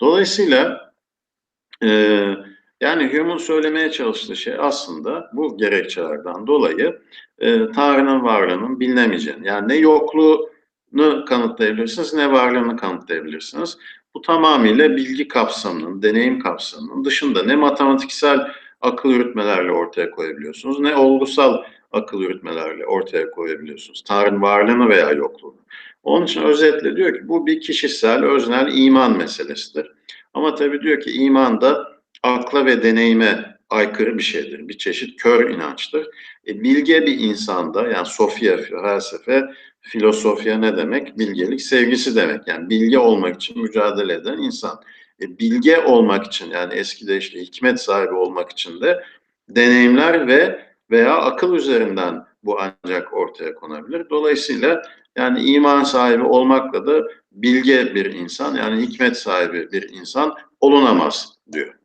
Dolayısıyla e, yani Hume'un söylemeye çalıştığı şey aslında bu gerekçelerden dolayı e, Tanrı'nın varlığının bilinemeyeceğini. Yani ne yokluğunu kanıtlayabilirsiniz ne varlığını kanıtlayabilirsiniz. Bu tamamıyla bilgi kapsamının, deneyim kapsamının dışında ne matematiksel akıl yürütmelerle ortaya koyabiliyorsunuz ne olgusal akıl yürütmelerle ortaya koyabiliyorsunuz. Tanrı'nın varlığını veya yokluğunu. Onun için özetle diyor ki bu bir kişisel, öznel iman meselesidir. Ama tabii diyor ki iman da akla ve deneyime aykırı bir şeydir. Bir çeşit kör inançtır. E, bilge bir insanda yani sofya, felsefe, filosofya ne demek? Bilgelik sevgisi demek. Yani bilge olmak için mücadele eden insan. E, bilge olmak için yani eski deyişle hikmet sahibi olmak için de deneyimler ve veya akıl üzerinden bu ancak ortaya konabilir. Dolayısıyla yani iman sahibi olmakla da bilge bir insan yani hikmet sahibi bir insan olunamaz diyor.